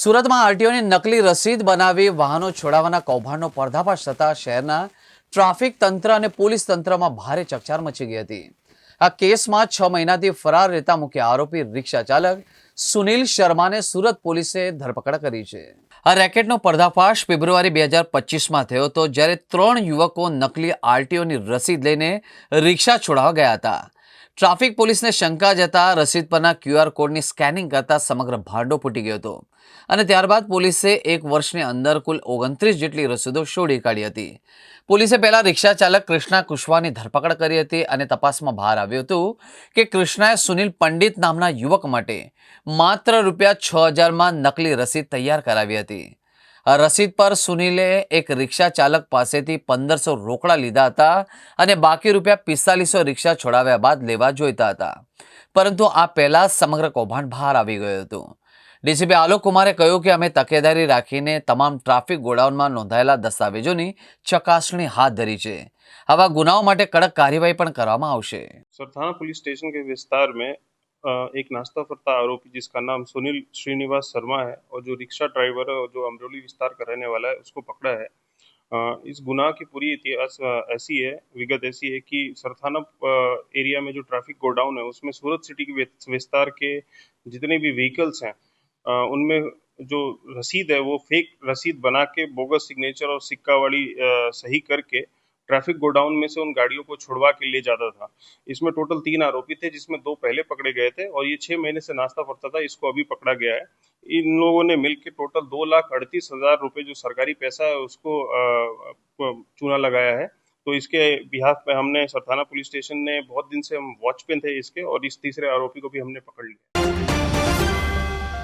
સુરતમાં આરટીઓની નકલી રસીદ બનાવી વાહનો છોડાવવાના કૌભાંડનો પર્દાફાશ થતા શહેરના ટ્રાફિક તંત્ર અને પોલીસ તંત્રમાં ભારે ચકચાર મચી ગઈ હતી. આ કેસમાં છ મહિનાથી ફરાર રહેતા મુખ્ય આરોપી રિક્ષા ચાલક સુનિલ શર્માને સુરત પોલીસે ધરપકડ કરી છે. આ રેકેટનો પર્દાફાશ ફેબ્રુઆરી બે હજાર પચીસમાં થયો હતો, જ્યારે ત્રણ યુવકો નકલી આરટીઓની રસીદ લઈને રિક્ષા છોડાવવા ગયા હતા. ટ્રાફિક પોલીસને શંકા જતા રસીદ પરના ક્યુઆર કોડની સ્કેનિંગ કરતા સમગ્ર ભાંડો ફૂટી ગયો હતો. અને ત્યારબાદ પોલીસે એક વર્ષની અંદર કુલ ઓગણત્રીસ જેટલી રસીદો શોધી કાઢી હતી. પોલીસે પહેલાં રિક્ષા ચાલક કૃષ્ણા કુશવાની ધરપકડ કરી હતી અને તપાસમાં બહાર આવ્યું હતું કે કૃષ્ણાએ સુનિલ પંડિત નામના યુવક માટે માત્ર રૂપિયા છ હજારમાં નકલી રસીદ તૈયાર કરાવી હતી. રસીદ પર સુનિલે એક રિક્ષા ચાલક પાસેથી પંદરસો રોકડા લીધા હતા અને બાકી રૂપિયા પિસ્તાલીસો રિક્ષા છોડાવ્યા બાદ લેવા જોઈતા હતા. પરંતુ આ પહેલાં સમગ્ર કૌભાંડ બહાર આવી ગયું હતું. ડીસીપી આલોક કુમારે કહ્યું કે અમે તકેદારી રાખીને તમામ ટ્રાફિક ગોડાઉનમાં નોંધાયેલા દસ્તાવેજોની ચકાસણી હાથ ધરી છે. આવા ગુનાઓ માટે કડક કાર્યવાહી પણ કરવામાં આવશે. સર પોલીસ સ્ટેશન કે વિસ્તાર एक नाश्ता फरता आरोपी जिसका नाम सुनील श्रीनिवास शर्मा है और जो रिक्शा ड्राइवर है और जो अमरोली विस्तार का रहने वाला है, उसको पकड़ा है। इस गुनाह की पूरी इतिहास ऐसी है, विगत ऐसी है कि सरथाना एरिया में जो ट्रैफ़िक गोडाउन है, उसमें सूरत सिटी के विस्तार के जितने भी व्हीकल्स हैं उनमें जो रसीद है, वो फेक रसीद बना के बोगस सिग्नेचर और सिक्का वाली सही करके ट्रैफ़िक गोडाउन में से उन गाड़ियों को छुड़वा के ले जाता था। इसमें टोटल तीन आरोपी थे, जिसमें दो पहले पकड़े गए थे और ये छह महीने से नाश्ता फरता था, इसको अभी पकड़ा गया है। इन लोगों ने मिलकर टोटल दो लाख अड़तीस हज़ार रुपये जो सरकारी पैसा है, उसको चूना लगाया है। तो इसके बिहाफ पे हमने सरथाना पुलिस स्टेशन ने बहुत दिन से हम वॉच पे थे इसके और इस तीसरे आरोपी को भी हमने पकड़ लिया।